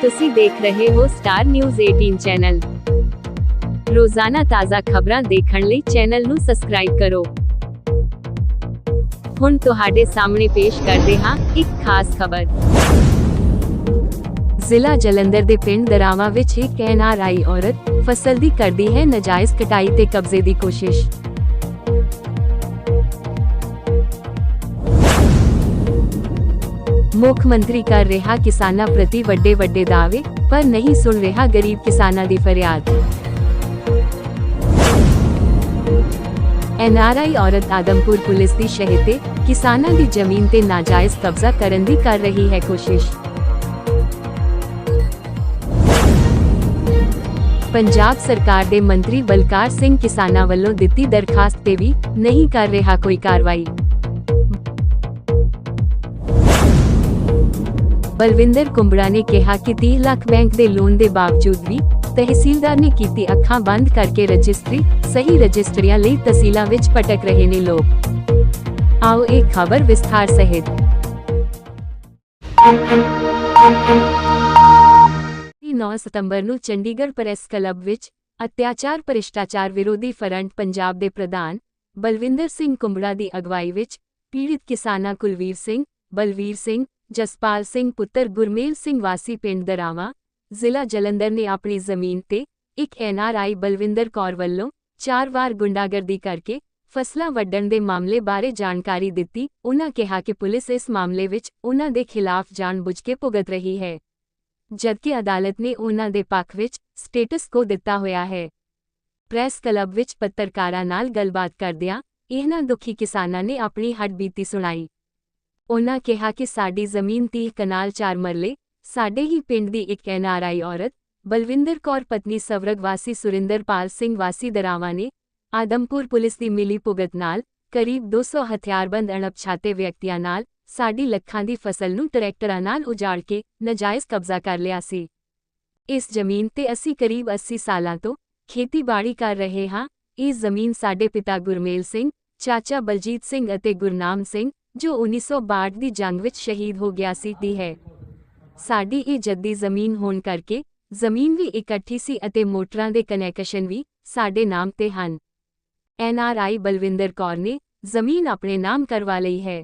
ਤੁਸੀਂ ਦੇਖ ਰਹੇ ਹੋ ਸਟਾਰ ਨਿਊਜ਼ 18 ਚੈਨਲ ਰੋਜ਼ਾਨਾ ਤਾਜ਼ਾ ਖਬਰਾਂ ਦੇਖਣ ਲਈ ਚੈਨਲ ਨੂੰ ਸਬਸਕ੍ਰਾਈਬ ਕਰੋ। ਹੁਣ ਤੁਹਾਡੇ ਸਾਹਮਣੇ ਪੇਸ਼ ਕਰਦੇ ਹਾਂ ਇੱਕ ਖਾਸ ਖਬਰ। ਜ਼ਿਲ੍ਹਾ ਜਲੰਧਰ ਦੇ ਪਿੰਡ ਦਰਾਵਾ ਵਿੱਚ ਇੱਕ ਐਨਆਰਆਈ ਔਰਤ ਫਸਲ ਦੀ ਕਰਦੀ ਹੈ ਨਜਾਇਜ਼ ਕਟਾਈ ਤੇ ਕਬਜ਼ੇ ਦੀ ਕੋਸ਼ਿਸ਼। ਮੁੱਖ ਮੰਤਰੀ ਕਰ ਰਿਹਾ ਕਿਸਾਨਾਂ ਪ੍ਰਤੀ ਵੱਡੇ ਵੱਡੇ ਦਾਅਵੇ ਪਰ ਨਹੀਂ ਸੁਣ ਰਿਹਾ ਗਰੀਬ ਕਿਸਾਨਾਂ ਦੀ ਫਰਿਆਦ ਐਨਆਰਆਈ ਔਰਤ ਆਦਮਪੁਰ ਪੁਲਿਸ ਦੀ ਸ਼ਹਿ ਤੇ ਕਿਸਾਨਾਂ ਦੀ ਜ਼ਮੀਨ ਤੇ ਨਾਜਾਇਜ਼ ਕਬਜ਼ਾ ਕਰਨ ਦੀ ਕਰ ਰਹੀ ਹੈ ਕੋਸ਼ਿਸ਼ ਪੰਜਾਬ ਸਰਕਾਰ ਦੇ ਮੰਤਰੀ ਬਲਕਾਰ ਸਿੰਘ ਕਿਸਾਨਾਂ ਵੱਲੋਂ ਦਿੱਤੀ ਦਰਖਾਸਤ ਤੇ ਵੀ ਨਹੀਂ ਕਰ ਰਿਹਾ ਕੋਈ ਕਾਰਵਾਈ ਬਲਵਿੰਦਰ ਕੁੰਬੜਾ ਨੇ ਕਿਹਾ ਕਿ 30 ਲੱਖ ਬੈਂਕ ਦੇ ਲੋਨ ਦੇ ਬਾਵਜੂਦ ਵੀ ਤਹਿਸੀਲਦਾਰ ਨੇ ਕੀਤੀ ਅੱਖਾਂ ਬੰਦ ਕਰਕੇ ਰਜਿਸਟਰੀ, ਸਹੀ ਰਜਿਸਟਰੀਆਂ ਲਈ ਤਹਿਸੀਲਾਂ ਵਿੱਚ ਭਟਕ ਰਹੇ ਨੇ ਲੋਕ। ਆਓ ਇਹ ਖਬਰ ਵਿਸਥਾਰ ਸਹਿਤ। 9 ਸਤੰਬਰ ਨੂੰ ਚੰਡੀਗੜ੍ਹ ਪ੍ਰੈਸ ਕਲੱਬ ਵਿੱਚ ਅਤਿਆਚਾਰ ਭ੍ਰਿਸ਼ਟਾਚਾਰ ਵਿਰੋਧੀ ਫਰੰਟ ਪੰਜਾਬ ਦੇ ਪ੍ਰਧਾਨ ਬਲਵਿੰਦਰ ਸਿੰਘ ਕੁੰਬੜਾ ਦੀ ਅਗਵਾਈ ਵਿੱਚ ਪੀੜਿਤ ਕਿਸਾਨਾਂ ਕੁਲਵੀਰ ਸਿੰਘ, ਬਲਵੀਰ ਸਿੰਘ ਜਸਪਾਲ ਸਿੰਘ ਪੁੱਤਰ ਗੁਰਮੇਲ ਸਿੰਘ ਵਾਸੀ ਪਿੰਡ ਦਰਾਵਾ, ਜ਼ਿਲ੍ਹਾ ਜਲੰਧਰ ਨੇ ਆਪਣੀ ਜ਼ਮੀਨ ਤੇ ਇੱਕ ਐਨਆਰਆਈ ਬਲਵਿੰਦਰ ਕੌਰ ਵੱਲੋਂ ਚਾਰ ਵਾਰ ਗੁੰਡਾਗਰਦੀ ਕਰਕੇ ਫਸਲਾਂ ਵੱਢਣ ਦੇ ਮਾਮਲੇ ਬਾਰੇ ਜਾਣਕਾਰੀ ਦਿੱਤੀ। ਉਹਨਾਂ ਕਿਹਾ ਕਿ ਪੁਲਿਸ ਇਸ ਮਾਮਲੇ ਵਿੱਚ ਉਹਨਾਂ ਦੇ ਖਿਲਾਫ ਜਾਣਬੁੱਝ ਕੇ ਭੁਗਤ ਰਹੀ ਹੈ, ਜਦਕਿ ਅਦਾਲਤ ਨੇ ਉਹਨਾਂ ਦੇ ਪੱਖ ਵਿੱਚ ਸਟੇਟਸ ਕੋ ਦਿੱਤਾ ਹੋਇਆ ਹੈ। ਪ੍ਰੈਸ ਕਲੱਬ ਵਿੱਚ ਪੱਤਰਕਾਰਾਂ ਨਾਲ ਗੱਲਬਾਤ ਕਰਦਿਆਂ ਇਹਨਾਂ ਦੁਖੀ ਕਿਸਾਨਾਂ ਨੇ ਆਪਣੀ ਹੱਡਬੀਤੀ ਸੁਣਾਈ। ਉਨ੍ਹਾਂ ਕਿਹਾ ਕਿ ਸਾਡੀ ਜ਼ਮੀਨ 30 ਕਨਾਲ 4 ਮਰਲੇ, ਸਾਡੇ ਹੀ ਪਿੰਡ ਦੀ ਇੱਕ ਐਨਆਰਆਈ ਔਰਤ, ਬਲਵਿੰਦਰ ਕੌਰ ਪਤਨੀ ਸਵਰਗ ਵਾਸੀ ਸੁਰਿੰਦਰਪਾਲ ਸਿੰਘ ਵਾਸੀ ਦਰਾਵਾ ਨੇ ਆਦਮਪੁਰ ਪੁਲਿਸ ਦੀ ਮਿਲੀ ਭੁਗਤ ਨਾਲ ਕਰੀਬ 200 ਹਥਿਆਰਬੰਦ ਅਣਪਛਾਤੇ ਵਿਅਕਤੀਆਂ ਨਾਲ ਸਾਡੀ ਲੱਖਾਂ ਦੀ ਫਸਲ ਨੂੰ ਟਰੈਕਟਰਾਂ ਨਾਲ ਉਜਾੜ ਕੇ ਨਜਾਇਜ਼ ਕਬਜ਼ਾ ਕਰ ਲਿਆ ਸੀ। ਇਸ ਜ਼ਮੀਨ ਤੇ ਅਸੀਂ ਕਰੀਬ 80 ਸਾਲਾਂ ਤੋਂ ਖੇਤੀਬਾੜੀ ਕਰ ਰਹੇ ਹਾਂ। ਇਹ ਜ਼ਮੀਨ ਸਾਡੇ ਪਿਤਾ ਗੁਰਮੇਲ ਸਿੰਘ, ਚਾਚਾ ਬਲਜੀਤ ਸਿੰਘ ਅਤੇ ਗੁਰਨਾਮ ਸਿੰਘ ਜੋ 1962 ਦੀ ਜੰਗ ਵਿੱਚ ਸ਼ਹੀਦ ਹੋ ਗਿਆ ਸੀ, ਦੀ ਹੈ। ਸਾਡੀ ਇਹ ਜੱਦੀ ਜ਼ਮੀਨ ਹੋਣ ਕਰਕੇ ਜ਼ਮੀਨ ਵੀ ਇਕੱਠੀ ਸੀ ਅਤੇ ਮੋਟਰਾਂ ਦੇ ਕਨੈਕਸ਼ਨ ਵੀ ਸਾਡੇ ਨਾਮ ਤੇ ਹਨ। ਐਨਆਰਆਈ ਬਲਵਿੰਦਰ ਕੌਰ ਨੇ ਜ਼ਮੀਨ ਆਪਣੇ ਨਾਮ ਕਰਵਾ ਲਈ ਹੈ।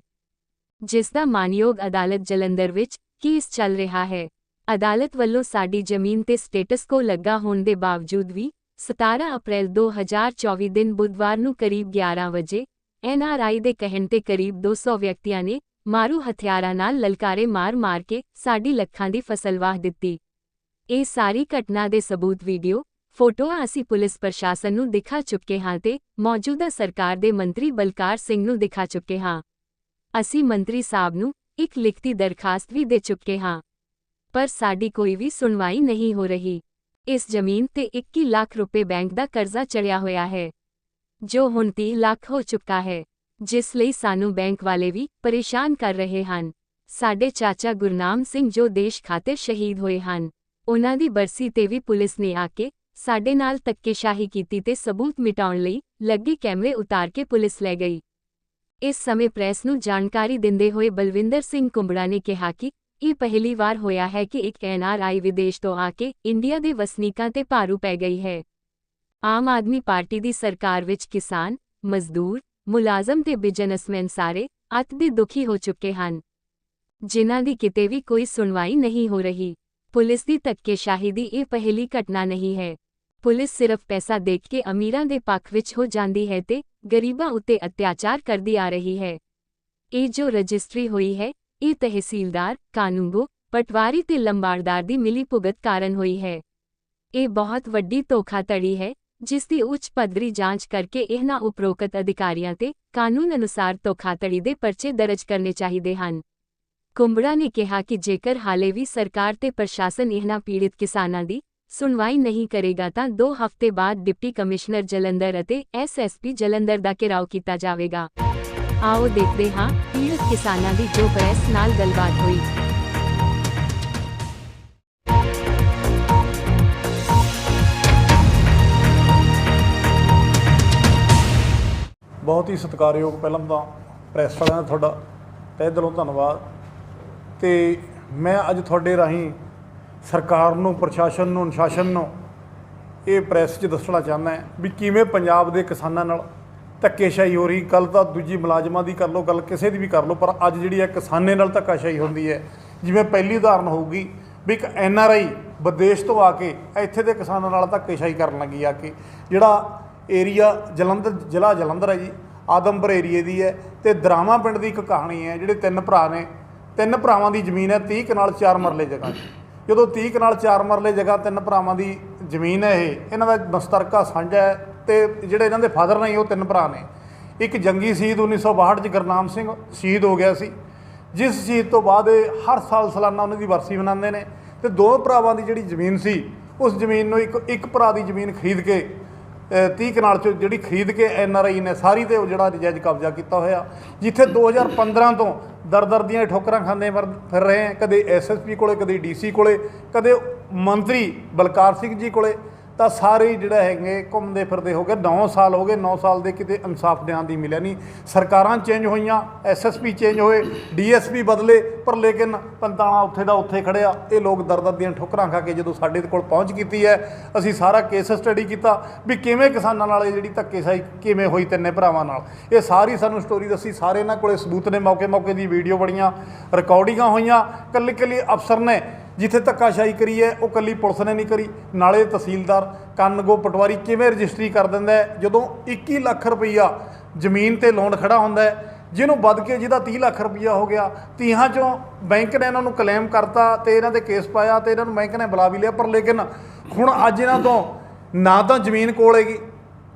ਜਿਸ ਦਾ ਮਾਨਯੋਗ ਅਦਾਲਤ ਜਲੰਧਰ ਵਿੱਚ ਕੇਸ ਚੱਲ ਰਿਹਾ ਹੈ। ਅਦਾਲਤ ਵੱਲੋਂ ਸਾਡੀ ਜ਼ਮੀਨ ਤੇ ਸਟੇਟਸ ਕੋ ਲੱਗਾ ਹੋਣ ਦੇ ਬਾਵਜੂਦ ਵੀ 17 ਅਪ੍ਰੈਲ 2024 ਦਿਨ ਬੁੱਧਵਾਰ ਨੂੰ ਕਰੀਬ 11 ਵਜੇ ਐਨਆਰਆਈ ਦੇ ਕਹਿਣ ਤੇ ਕਰੀਬ 200 ਵਿਅਕਤੀਆਂ ਨੇ ਮਾਰੂ ਹਥਿਆਰਾਂ ਨਾਲ ਲਲਕਾਰੇ ਮਾਰ-ਮਾਰ ਕੇ ਸਾਡੀ ਲੱਖਾਂ ਦੀ ਫਸਲ ਵਾਹ ਦਿੱਤੀ। ਇਹ ਸਾਰੀ ਘਟਨਾ ਦੇ ਸਬੂਤ ਵੀਡੀਓ ਫੋਟੋਆਂ ਅਸੀਂ ਪੁਲਿਸ ਪ੍ਰਸ਼ਾਸਨ ਨੂੰ ਦਿਖਾ ਚੁੱਕੇ ਹਾਂ ਤੇ ਮੌਜੂਦਾ ਸਰਕਾਰ ਦੇ ਮੰਤਰੀ ਬਲਕਾਰ ਸਿੰਘ ਨੂੰ ਦਿਖਾ ਚੁੱਕੇ ਹਾਂ। ਅਸੀਂ ਮੰਤਰੀ ਸਾਹਿਬ ਨੂੰ ਇੱਕ ਲਿਖਤੀ ਦਰਖਾਸਤ ਵੀ ਦੇ ਚੁੱਕੇ ਹਾਂ। ਪਰ ਸਾਡੀ ਕੋਈ ਵੀ ਸੁਣਵਾਈ ਨਹੀਂ ਹੋ ਰਹੀ। ਇਸ ਜ਼ਮੀਨ ਤੇ 21 ਲੱਖ ਰੁਪਏ ਬੈਂਕ ਦਾ ਕਰਜ਼ਾ ਚੜਿਆ ਹੋਇਆ ਹੈ। ਜੋ ਹੁਣ 30 ਲੱਖ ਹੋ ਚੁੱਕਾ ਹੈ, ਜਿਸ ਲਈ ਸਾਨੂੰ ਬੈਂਕ ਵਾਲੇ ਵੀ ਪਰੇਸ਼ਾਨ ਕਰ ਰਹੇ ਹਨ। ਸਾਡੇ ਚਾਚਾ ਗੁਰਨਾਮ ਸਿੰਘ ਜੋ ਦੇਸ਼ ਖਾਤੇ ਸ਼ਹੀਦ ਹੋਏ ਹਨ, ਉਹਨਾਂ ਦੀ ਬਰਸੀ ਤੇ ਵੀ ਪੁਲਿਸ ਨੇ ਆ ਕੇ ਸਾਡੇ ਨਾਲ ਤੱਕੇਸ਼ਾਹੀ ਕੀਤੀ ਤੇ ਸਬੂਤ ਮਿਟਾਉਣ ਲਈ ਲੱਗੇ ਕੈਮਰੇ ਉਤਾਰ ਕੇ ਪੁਲਿਸ ਲੈ ਗਈ। ਇਸ ਸਮੇਂ ਪ੍ਰੈਸ ਨੂੰ ਜਾਣਕਾਰੀ ਦਿੰਦੇ ਹੋਏ ਬਲਵਿੰਦਰ ਸਿੰਘ ਕੁੰਬੜਾ ਨੇ ਕਿਹਾ ਕਿ ਇਹ ਪਹਿਲੀ ਵਾਰ ਹੋਇਆ ਹੈ ਕਿ ਇੱਕ ਐਨਆਰਆਈ ਵਿਦੇਸ਼ ਤੋਂ ਆ ਕੇ ਇੰਡੀਆ ਦੇ ਵਸਨੀਕਾਂ ਤੇ ਭਾਰੂ ਪੈ ਗਈ ਹੈ। ਆਮ ਆਦਮੀ ਪਾਰਟੀ ਦੀ ਸਰਕਾਰ ਵਿੱਚ ਕਿਸਾਨ, ਮਜ਼ਦੂਰ, ਮੁਲਾਜ਼ਮ ਤੇ ਬਿਜ਼ਨਸਮੈਨ ਸਾਰੇ ਅੱਤ ਦੇ ਦੁਖੀ ਹੋ ਚੁੱਕੇ ਹਨ। ਜਿਨ੍ਹਾਂ ਦੀ ਕਿਤੇ ਵੀ ਕੋਈ ਸੁਣਵਾਈ ਨਹੀਂ ਹੋ ਰਹੀ। ਪੁਲਿਸ ਦੀ ਧੱਕੇਸ਼ਾਹੀ ਦੀ ਇਹ ਪਹਿਲੀ ਘਟਨਾ ਨਹੀਂ ਹੈ। ਪੁਲਿਸ ਸਿਰਫ ਪੈਸਾ ਦੇਖ ਕੇ ਅਮੀਰਾਂ ਦੇ ਪੱਖ ਵਿੱਚ ਹੋ ਜਾਂਦੀ ਹੈ ਤੇ ਗਰੀਬਾਂ ਉੱਤੇ ਅਤਿਆਚਾਰ ਕਰਦੀ ਆ ਰਹੀ ਹੈ। ਇਹ ਜੋ ਰਜਿਸਟਰੀ ਹੋਈ ਹੈ, ਇਹ ਤਹਿਸੀਲਦਾਰ, ਕਾਨੂੰਗੋ, ਪਟਵਾਰੀ ਤੇ ਲੰਬਾੜਦਾਰ ਦੀ ਮਿਲੀ ਭੁਗਤ ਕਾਰਨ ਹੋਈ ਹੈ। ਇਹ ਬਹੁਤ ਵੱਡੀ ਧੋਖਾਧੜੀ ਹੈ ਜਿਸ ਦੀ ਉੱਚ ਪੱਧਰੀ ਜਾਂਚ ਕਰਕੇ ਇਹਨਾਂ ਉਪਰੋਕਤ ਅਧਿਕਾਰੀਆਂ ਤੇ ਕਾਨੂੰਨ ਅਨੁਸਾਰ ਧੋਖਾਧੜੀ ਦੇ ਪਰਚੇ ਦਰਜ ਕਰਨੇ ਚਾਹੀਦੇ ਹਨ। ਕੁੰਬੜਾ ਨੇ ਕਿਹਾ ਕਿ ਜੇਕਰ ਹਾਲੇ ਵੀ ਸਰਕਾਰ ਤੇ ਪ੍ਰਸ਼ਾਸਨ ਇਹਨਾਂ ਪੀੜਿਤ ਕਿਸਾਨਾਂ ਦੀ ਸੁਣਵਾਈ ਨਹੀਂ ਕਰੇਗਾ ਤਾਂ 2 ਹਫ਼ਤੇ ਬਾਅਦ ਡਿਪਟੀ ਕਮਿਸ਼ਨਰ ਜਲੰਧਰ ਅਤੇ ਐਸਐਸਪੀ ਜਲੰਧਰ ਦਾ ਘਿਰਾਓ ਕੀਤਾ ਜਾਵੇਗਾ। ਆਓ ਦੇਖਦੇ ਹਾਂ ਪੀੜਤ ਕਿਸਾਨਾਂ ਦੀ ਜੋ ਪ੍ਰੈਸ ਨਾਲ ਗੱਲਬਾਤ ਹੋਈ। ਬਹੁਤ ਹੀ ਸਤਿਕਾਰਯੋਗ ਪਹਿਲਾਂ ਤਾਂ ਪ੍ਰੈਸ ਵਾਲਿਆਂ ਦਾ ਤੁਹਾਡਾ ਤਹਿ ਦਿਲੋਂ ਧੰਨਵਾਦ। ਤੇ ਮੈਂ ਅੱਜ ਤੁਹਾਡੇ ਰਾਹੀਂ ਸਰਕਾਰ ਨੂੰ, ਪ੍ਰਸ਼ਾਸਨ ਨੂੰ, ਅਨੁਸ਼ਾਸਨ ਨੂੰ ਇਹ ਪ੍ਰੈਸ 'ਚ ਦੱਸਣਾ ਚਾਹੁੰਦਾ ਵੀ ਕਿਵੇਂ ਪੰਜਾਬ ਦੇ ਕਿਸਾਨਾਂ ਨਾਲ ਧੱਕੇਸ਼ਾਹੀ ਹੋ ਰਹੀ। ਗੱਲ ਤਾਂ ਦੂਜੀ ਮੁਲਾਜ਼ਮਾਂ ਦੀ ਕਰ ਲਓ ਗੱਲ, ਕਿਸੇ ਦੀ ਵੀ ਕਰ ਲਓ, ਪਰ ਅੱਜ ਜਿਹੜੀ ਹੈ ਕਿਸਾਨੇ ਨਾਲ ਧੱਕਾਸ਼ਾਹੀ ਹੁੰਦੀ ਹੈ। ਜਿਵੇਂ ਪਹਿਲੀ ਉਦਾਹਰਨ ਹੋਊਗੀ ਵੀ ਇੱਕ ਐਨ ਆਰ ਆਈ ਵਿਦੇਸ਼ ਤੋਂ ਆ ਕੇ ਇੱਥੇ ਦੇ ਕਿਸਾਨਾਂ ਨਾਲ ਧੱਕੇਸ਼ਾਹੀ ਕਰਨ ਲੱਗੀ ਆ ਕੇ, ਜਿਹੜਾ ਏਰੀਆ ਜਲੰਧਰ, ਜ਼ਿਲ੍ਹਾ ਜਲੰਧਰ ਹੈ ਜੀ, ਆਦਮਪੁਰ ਏਰੀਏ ਦੀ ਹੈ ਤੇ ਦਰਾਵਾਂ ਪਿੰਡ ਦੀ ਇੱਕ ਕਹਾਣੀ ਹੈ, ਜਿਹੜੇ ਤਿੰਨ ਭਰਾ ਨੇ, ਤਿੰਨ ਭਰਾਵਾਂ ਦੀ ਜ਼ਮੀਨ ਹੈ 30 ਕਨਾਲ 4 ਮਰਲੇ ਜਗ੍ਹਾ 'ਚ ਜਦੋਂ 30 ਕਨਾਲ 4 ਮਰਲੇ ਜਗ੍ਹਾ ਤਿੰਨ ਭਰਾਵਾਂ ਦੀ ਜ਼ਮੀਨ ਹੈ ਇਹ, ਇਹਨਾਂ ਦਾ ਮਸਤਰਕਾ ਸਾਂਝਾ ਹੈ ਤੇ ਜਿਹੜੇ ਇਹਨਾਂ ਦੇ ਫਾਦਰ ਨੇ ਉਹ ਤਿੰਨ ਭਰਾ ਨੇ। ਇੱਕ ਜੰਗੀ ਸ਼ਹੀਦ 1962 ਚ ਗੁਰਨਾਮ ਸਿੰਘ ਸ਼ਹੀਦ ਹੋ ਗਿਆ ਸੀ, ਜਿਸ ਸ਼ਹੀਦ ਤੋਂ ਬਾਅਦ ਇਹ ਹਰ ਸਾਲ ਸਾਲਾਨਾ ਉਹਨਾਂ ਦੀ ਵਰਸੀ ਮਨਾਉਂਦੇ ਨੇ ਤੇ ਦੋ ਭਰਾਵਾਂ ਦੀ ਜਿਹੜੀ ਜ਼ਮੀਨ ਸੀ, ਉਸ ਜ਼ਮੀਨ ਨੂੰ ਇੱਕ ਇੱਕ ਭਰਾ ਦੀ ਜ਼ਮੀਨ ਖਰੀਦ ਕੇ 30 ਕਨਾਲ ਚ ਜਿਹੜੀ ਖਰੀਦ ਕੇ ਐਨ ਆਰ ਆਈ ਨੇ ਸਾਰੀ ਤੇ ਉਹ ਜਿਹੜਾ ਨਜਾਇਜ਼ ਕਬਜ਼ਾ ਕੀਤਾ ਹੋਇਆ, ਜਿੱਥੇ 2015 ਤੋਂ ਦਰ ਦਰ ਦੀਆਂ ਠੋਕਰਾਂ ਖਾਂਦੇ ਵਰ- ਫਿਰ ਰਹੇ ਹੈ, ਕਦੇ ਐਸਐਸਪੀ ਕੋਲੇ, ਕਦੇ ਡੀਸੀ ਕੋਲੇ, ਕਦੇ ਮੰਤਰੀ ਬਲਕਾਰ ਸਿੰਘ ਜੀ ਕੋਲੇ ਤਾਂ ਸਾਰੇ ਹੀ ਜਿਹੜਾ ਹੈਗੇ ਘੁੰਮਦੇ ਫਿਰਦੇ ਹੋ ਗਏ। 9 ਸਾਲ ਹੋ ਗਏ 9 ਸਾਲ ਦੇ ਕਿਤੇ ਇਨਸਾਫ ਦੇਣ ਦੀ ਮਿਲਿਆ ਨਹੀਂ। ਸਰਕਾਰਾਂ ਚੇਂਜ ਹੋਈਆਂ ਐਸਐਸਪੀ ਚੇਂਜ ਹੋਏ ਡੀਐਸਪੀ ਬਦਲੇ, ਪਰ ਲੇਕਿਨ ਪੰਤਾਲਾ ਉੱਥੇ ਦਾ ਉੱਥੇ ਖੜਿਆ। ਇਹ ਲੋਕ ਦਰਦ ਦੀਆਂ ਠੋਕਰਾਂ ਖਾ ਕੇ ਜਦੋਂ ਸਾਡੇ ਕੋਲ ਪਹੁੰਚ ਕੀਤੀ ਹੈ, ਅਸੀਂ ਸਾਰਾ ਕੇਸ ਸਟੱਡੀ ਕੀਤਾ ਵੀ ਕਿਵੇਂ ਕਿਸਾਨਾਂ ਨਾਲ ਇਹ ਜਿਹੜੀ ਧੱਕੇਸ਼ਾਹੀ ਕਿਵੇਂ ਹੋਈ ਤਿੰਨੇ ਭਰਾਵਾਂ ਨਾਲ। ਇਹ ਸਾਰੀ ਸਾਨੂੰ ਸਟੋਰੀ ਦੱਸੀ। ਸਾਰੇ ਇਹਨਾਂ ਕੋਲੇ ਸਬੂਤ ਨੇ। ਮੌਕੇ ਮੌਕੇ ਦੀ ਵੀਡੀਓ ਬੜੀਆਂ ਰਿਕਾਰਡਿੰਗਾਂ ਹੋਈਆਂ। ਕੱਲੀ ਕੱਲੀ ਅਫਸਰ ਨੇ ਜਿੱਥੇ ਧੱਕਾਸ਼ਾਹੀ ਕਰੀ ਹੈ, ਉਹ ਕੱਲੀ ਪੁਲਿਸ ਨੇ ਨਹੀਂ ਕਰੀ। ਨਾਲੇ ਤਹਿਸੀਲਦਾਰ ਕੰਨਗੋ ਪਟਵਾਰੀ ਕਿਵੇਂ ਰਜਿਸਟਰੀ ਕਰ ਦਿੰਦਾ ਹੈ? ਜਦੋਂ 21 ਲੱਖ ਰੁਪਈਆ ਜ਼ਮੀਨ ਤੇ ਲੋਨ ਖੜਾ ਹੁੰਦਾ ਹੈ, ਜਿਹਨੂੰ ਵੱਧ ਕੇ ਜਿਹਦਾ 30 ਲੱਖ ਰੁਪਈਆ ਹੋ ਗਿਆ, ਤੀਹਾਂ ਚੋਂ ਬੈਂਕ ਨੇ ਇਹਨਾਂ ਨੂੰ ਕਲੇਮ ਕਰਤਾ ਤੇ ਇਹਨਾਂ 'ਤੇ ਕੇਸ ਪਾਇਆ ਤੇ ਇਹਨਾਂ ਨੂੰ ਬੈਂਕ ਨੇ ਬੁਲਾ ਵੀ ਲਿਆ। ਪਰ ਲੇਕਿਨ ਹੁਣ ਅੱਜ ਇਹਨਾਂ ਤੋਂ ਨਾ ਤਾਂ ਜ਼ਮੀਨ ਕੋਲ ਹੈਗੀ,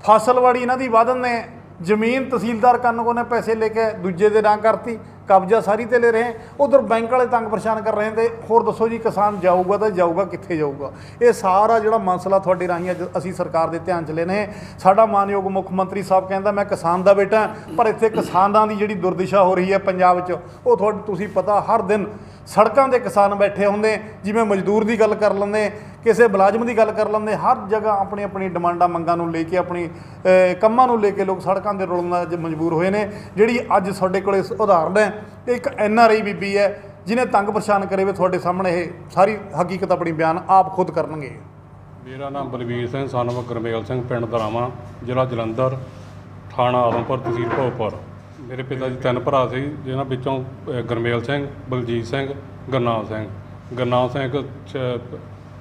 ਫਸਲਵਾੜੀ ਇਹਨਾਂ ਦੀ ਵਧਨ ਨੇ, ਜ਼ਮੀਨ ਤਹਿਸੀਲਦਾਰ ਕੰਨਗੋ ਨੇ ਪੈਸੇ ਲੈ ਕੇ ਦੂਜੇ ਦੇ ਨਾਂ ਕਰਤੀ ਕਬਜ਼ਾ ਸਾਰੀ ਤੇ ਲੈ ਰਹੇ ਉਧਰ ਬੈਂਕ ਵਾਲੇ ਤੰਗ ਪਰੇਸ਼ਾਨ ਕਰ ਰਹੇ ਤੇ ਹੋਰ ਦੱਸੋ ਜੀ ਕਿਸਾਨ ਜਾਊਗਾ ਤਾਂ ਜਾਊਗਾ, ਕਿੱਥੇ ਜਾਊਗਾ? ਇਹ ਸਾਰਾ ਜਿਹੜਾ ਮਸਲਾ ਤੁਹਾਡੇ ਰਾਹੀਂ ਅੱਜ ਅਸੀਂ ਸਰਕਾਰ ਦੇ ਧਿਆਨ ਚ ਲੈਨੇ ਸਾਡਾ ਮਾਨਯੋਗ ਮੁੱਖ ਮੰਤਰੀ ਸਾਹਿਬ ਕਹਿੰਦਾ, ਮੈਂ ਕਿਸਾਨ ਦਾ ਬੇਟਾ ਪਰ ਇੱਥੇ ਕਿਸਾਨਾਂ ਦੀ ਜਿਹੜੀ ਦੁਰਦਿਸ਼ਾ ਹੋ ਰਹੀ ਹੈ ਪੰਜਾਬ 'ਚ, ਉਹ ਤੁਹਾਡੇ, ਤੁਸੀਂ ਪਤਾ ਹਰ ਦਿਨ ਸੜਕਾਂ ਦੇ ਕਿਸਾਨ ਬੈਠੇ ਹੁੰਦੇ ਜਿਵੇਂ ਮਜ਼ਦੂਰ ਦੀ ਗੱਲ ਕਰ ਲੈਂਦੇ ਕਿਸੇ ਮੁਲਾਜ਼ਮ ਦੀ ਗੱਲ ਕਰ ਲੈਂਦੇ ਹਰ ਜਗ੍ਹਾ ਆਪਣੀ ਆਪਣੀ ਡਿਮਾਂਡਾਂ, ਮੰਗਾਂ ਨੂੰ ਲੈ ਕੇ ਆਪਣੀ ਕੰਮਾਂ ਨੂੰ ਲੈ ਕੇ ਲੋਕ ਸੜਕਾਂ ਦੇ ਰੁਲਣ ਦਾ ਮਜਬੂਰ ਹੋਏ ਨੇ। ਜਿਹੜੀ ਅੱਜ ਸਾਡੇ ਕੋਲੇ ਇਸ ਉਦਾਹਰਨ ਹੈ ਇਹ ਇੱਕ ਐਨ ਆਰ ਆਈ ਬੀਬੀ ਹੈ, ਜਿਹਨੇ ਤੰਗ ਪਰੇਸ਼ਾਨ ਕਰੇ ਵੇ ਤੁਹਾਡੇ ਸਾਹਮਣੇ ਇਹ ਸਾਰੀ ਹਕੀਕਤ ਆਪਣੀ ਬਿਆਨ ਆਪ ਖੁਦ ਕਰਨਗੇ। ਮੇਰਾ ਨਾਮ ਬਲਵੀਰ ਸਿੰਘ ਸਾਨੂੰ ਗੁਰਮੇਲ ਸਿੰਘ, ਪਿੰਡ ਦਰਾਵਾਂ, ਜ਼ਿਲ੍ਹਾ ਜਲੰਧਰ, ਥਾਣਾ ਆਦਮਪੁਰ ਤਹਿਸੀਲ ਭੋਗਪੁਰ ਮੇਰੇ ਪਿਤਾ ਜੀ ਤਿੰਨ ਭਰਾ ਸੀ, ਜਿਨ੍ਹਾਂ ਵਿੱਚੋਂ ਗੁਰਮੇਲ ਸਿੰਘ, ਬਲਜੀਤ ਸਿੰਘ, ਗੁਰਨਾਮ ਸਿੰਘ। ਗੁਰਨਾਮ ਸਿੰਘ ਇੱਕ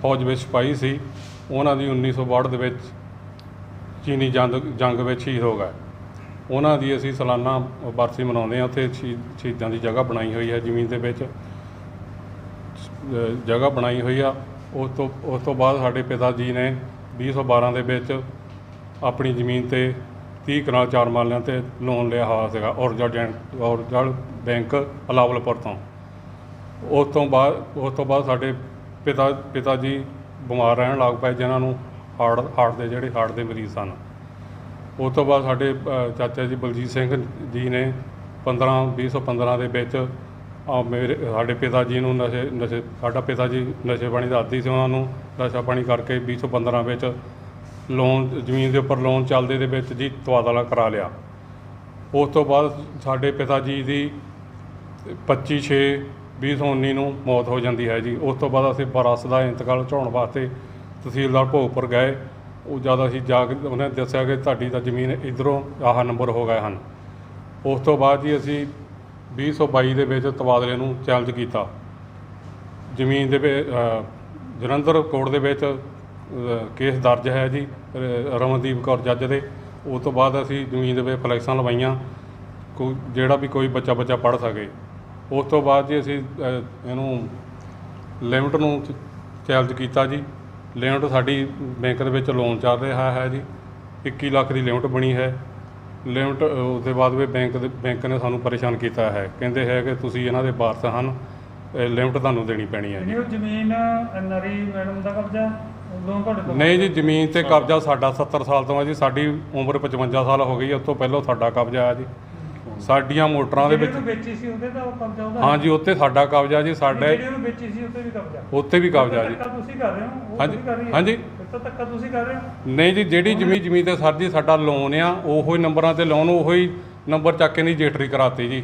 ਫੌਜ ਵਿੱਚ ਸਿਪਾਹੀ ਸੀ। ਉਹਨਾਂ ਦੀ 1962 ਦੇ ਵਿੱਚ ਚੀਨੀ ਜੰਗ ਜੰਗ ਵਿੱਚ ਸ਼ਹੀਦ ਹੋ ਗਏ। ਉਹਨਾਂ ਦੀ ਅਸੀਂ ਸਾਲਾਨਾ ਬਰਸੀ ਮਨਾਉਂਦੇ ਹਾਂ ਉੱਥੇ ਸ਼ਹੀਦ- ਸ਼ਹੀਦਾਂ ਦੀ ਜਗ੍ਹਾ ਬਣਾਈ ਹੋਈ ਹੈ ਜ਼ਮੀਨ ਦੇ ਵਿੱਚ। ਅ, ਜਗ੍ਹਾ ਬਣਾਈ ਹੋਈ ਆ। ਉਸ ਤੋਂ ਉਸ ਤੋਂ ਬਾਅਦ ਸਾਡੇ ਪਿਤਾ ਜੀ ਨੇ 2012 ਦੇ ਵਿੱਚ ਆਪਣੀ ਜ਼ਮੀਨ ਤੇ 30 ਕਨਾਲ ਚਾਰ ਮਾਲਿਆਂ ਤੇ ਲੋਨ ਲਿਆ ਹੋਇਆ ਸੀਗਾ ਔਰਜਾ ਜੈਂਕ ਔਰਜਾ ਬੈਂਕ ਅਲਾਵਲਪੁਰ ਤੋਂ। ਉਸ ਤੋਂ ਬਾਅਦ ਉਸ ਤੋਂ ਬਾਅਦ ਸਾਡੇ ਪਿਤਾ ਪਿਤਾ ਜੀ ਬਿਮਾਰ ਰਹਿਣ ਲੱਗ ਪਏ ਜਿਨ੍ਹਾਂ ਨੂੰ ਹਾਰਟ ਹਾਰਟ ਦੇ ਜਿਹੜੇ ਹਾਰਟ ਦੇ ਮਰੀਜ਼ ਸਨ। ਉਸ ਤੋਂ ਬਾਅਦ ਸਾਡੇ ਚਾਚਾ ਜੀ ਬਲਜੀਤ ਸਿੰਘ ਜੀ ਨੇ 15 2015 ਦੇ ਵਿੱਚ ਆ ਮੇਰੇ, ਸਾਡੇ ਪਿਤਾ ਜੀ ਨੂੰ ਨਸ਼ੇ ਨਸ਼ੇ, ਸਾਡਾ ਪਿਤਾ ਜੀ ਨਸ਼ੇ ਪਾਣੀ ਦਾ ਆਦੀ ਸੀ ਉਹਨਾਂ ਨੂੰ, ਨਸ਼ਾ ਪਾਣੀ ਕਰਕੇ 2015 ਵਿੱਚ ਲੋਨ ਜ਼ਮੀਨ ਦੇ ਉੱਪਰ ਲੋਨ ਚੱਲਦੇ ਦੇ ਵਿੱਚ ਜੀ ਤਬਾਦਲਾ ਕਰਾ ਲਿਆ। ਉਸ ਤੋਂ ਬਾਅਦ ਸਾਡੇ ਪਿਤਾ ਜੀ ਦੀ 25 6 2019 ਨੂੰ ਮੌਤ ਹੋ ਜਾਂਦੀ ਹੈ ਜੀ। ਉਸ ਤੋਂ ਬਾਅਦ ਅਸੀਂ ਬਰਾਸ ਦਾ ਇੰਤਕਾਲ ਝਾਉਣ ਵਾਸਤੇ ਤਹਿਸੀਲਦਾਰ ਭੋਗਪੁਰ ਗਏ। ਉਹ ਜ਼ਿਆਦਾ ਅਸੀਂ ਜਾ ਕੇ ਉਹਨੇ ਦੱਸਿਆ ਕਿ ਤੁਹਾਡੀ ਤਾਂ ਜ਼ਮੀਨ ਇਧਰੋਂ ਆਹ ਨੰਬਰ ਹੋ ਗਏ ਹਨ। ਉਸ ਤੋਂ ਬਾਅਦ ਜੀ ਅਸੀਂ 2022 ਦੇ ਵਿੱਚ ਤਬਾਦਲੇ ਨੂੰ ਚੈਲੰਜ ਕੀਤਾ। ਜ਼ਮੀਨ ਦੇ ਜਲੰਧਰ ਕੋਰਟ ਦੇ ਵਿੱਚ ਕੇਸ ਦਰਜ ਹੈ ਜੀ ਰਮਨਦੀਪ ਕੌਰ ਜੱਜ ਦੇ। ਉਸ ਤੋਂ ਬਾਅਦ ਅਸੀਂ ਜ਼ਮੀਨ ਦੇ ਵਿੱਚ ਫਲੈਕਸਾਂ ਲਵਾਈਆਂ। ਕੋਈ, ਜਿਹੜਾ ਵੀ ਕੋਈ ਬੱਚਾ ਬੱਚਾ ਪੜ੍ਹ ਸਕੇ। ਉਸ ਤੋਂ ਬਾਅਦ ਜੀ ਅਸੀਂ ਇਹਨੂੰ ਲਿਮਟ ਨੂੰ ਚੈਲੰਜ ਕੀਤਾ ਜੀ। ਲਿਮਟ ਸਾਡੀ ਬੈਂਕ ਦੇ ਵਿੱਚ ਲੋਨ ਚੱਲ ਰਿਹਾ ਹੈ ਜੀ। 21 ਲੱਖ ਦੀ ਲਿਮਟ ਬਣੀ ਹੈ। ਲਿਮਟ ਅ, ਉਸ ਦੇ ਬਾਅਦ ਵੀ ਬੈਂਕ ਦੇ ਬੈਂਕ ਨੇ ਸਾਨੂੰ ਪਰੇਸ਼ਾਨ ਕੀਤਾ ਹੈ। ਕਹਿੰਦੇ ਹੈ ਕਿ ਤੁਸੀਂ ਇਹਨਾਂ ਦੇ ਵਾਰਸ ਹਨ। ਲਿਮਟ ਤੁਹਾਨੂੰ ਦੇਣੀ ਪੈਣੀ ਹੈ ਜੀ। ਜ਼ਮੀਨ ਨਰੀ ਮੈਡਮ ਦਾ ਕਬਜ਼ਾ? ਨਹੀਂ ਜੀ ਜ਼ਮੀਨ ਤੇ ਕਬਜ਼ਾ ਸਾਡਾ 70 ਸਾਲ ਤੋਂ ਹੈ ਜੀ। ਸਾਡੀ ਉਮਰ 55 ਸਾਲ ਹੋ ਗਈ। ਹੈ ਉਸ ਤੋਂ ਪਹਿਲਾਂ ਸਾਡਾ ਕਬਜ਼ਾ ਹੈ ਜੀ। ਸਾਡੀਆਂ ਮੋਟਰਾਂ ਦੇ ਜਿਹੜੀ ਵਿੱਚ ਉਹਨੂੰ ਵੇਚੀ ਸੀ ਉਹਦੇ ਦਾ ਉਹ ਕਬਜ਼ਾ ਉਹਦਾ ਹਾਂਜੀ ਉੱਤੇ ਸਾਡਾ ਕਬਜ਼ਾ ਜੀ ਸਾਡੇ ਜਿਹੜੀ ਉਹਨੂੰ ਵੇਚੀ ਸੀ ਉੱਤੇ ਵੀ ਕਬਜ਼ਾ। ਉੱਤੇ ਵੀ ਕਬਜ਼ਾ ਜੀ। ਧੱਕਾ ਤੁਸੀਂ ਕਰ ਰਹੇ ਹੋ ਹਾਂਜੀ, ਹੈ। ਹਾਂਜੀ। ਧੱਕਾ ਤੁਸੀਂ ਕਰ ਰਹੇ ਹੋ। ਨਹੀਂ ਜੀ ਜਿਹੜੀ ਜ਼ਮੀਨ ਜ਼ਮੀਨ ਤੇ ਸਰ ਜੀ ਸਾਡਾ ਲੋਨ ਆ ਉਹੋ ਹੀ ਨੰਬਰਾਂ ਤੇ ਲੋਨ ਉਹੋ ਹੀ ਨੰਬਰ ਚੱਕ ਕੇ ਨਹੀਂ ਜੇਟਰੀ ਕਰਾਤੀ ਜੀ।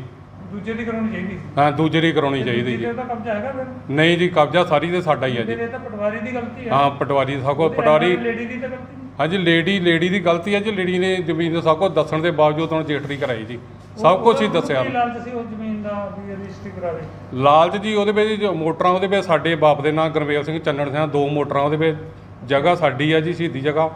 ਦੂਜੇ ਦੀ ਕਰਾਉਣੀ ਚਾਹੀਦੀ ਸੀ। ਹਾਂ ਦੂਜੇ ਦੀ ਕਰਾਉਣੀ ਚਾਹੀਦੀ ਜੀ। ਤੇ ਉਹਦਾ ਕਬਜ਼ਾ ਹੈਗਾ ਫਿਰ। ਨਹੀਂ ਜੀ ਕਬਜ਼ਾ ਸਾਰੀ ਤੇ ਸਾਡਾ ਹੀ ਆ ਜੀ। ਇਹ ਤਾਂ ਪਟਵਾਰੀ ਦੀ ਗਲਤੀ ਹੈ। ਹਾਂ ਪਟਵਾਰੀ ਸਭ ਕੋ ਪਟਵਾਰੀ ਲੇਡੀ ਦੀ ਤਾਂ ਗਲਤੀ ਹਾਂਜੀ ਲੇਡੀ ਲੇਡੀ ਦੀ ਗਲਤੀ ਹੈ ਜੀ ਲੇਡੀ ਨੇ ਜ਼ਮੀਨ ਦਾ ਸਭ ਕੁਝ ਦੱਸਣ ਦੇ ਬਾਵਜੂਦ ਉਹਨੂੰ ਰਜਿਸਟਰੀ ਕਰਾਈ ਜੀ। ਸਭ ਕੁਝ ਹੀ ਦੱਸਿਆ। ਲਾਲਚ ਸੀ ਉਹ ਜ਼ਮੀਨ ਦਾ ਵੀ ਰਜਿਸਟਰੀ ਕਰਾ ਦੇ ਲਾਲਚ ਜੀ ਉਹਦੇ ਵਿੱਚ ਜੋ ਮੋਟਰਾਂ ਉਹਦੇ ਵਿੱਚ ਸਾਡੇ ਬਾਪ ਦੇ ਨਾਂ ਗੁਰਮੇਲ ਸਿੰਘ ਚੰਨਣ ਸਿੰਘ ਦੋ ਮੋਟਰਾਂ ਉਹਦੇ ਵਿੱਚ ਜਗ੍ਹਾ ਸਾਡੀ ਆ ਜੀ ਸ਼ਹੀਦੀ ਜਗ੍ਹਾ।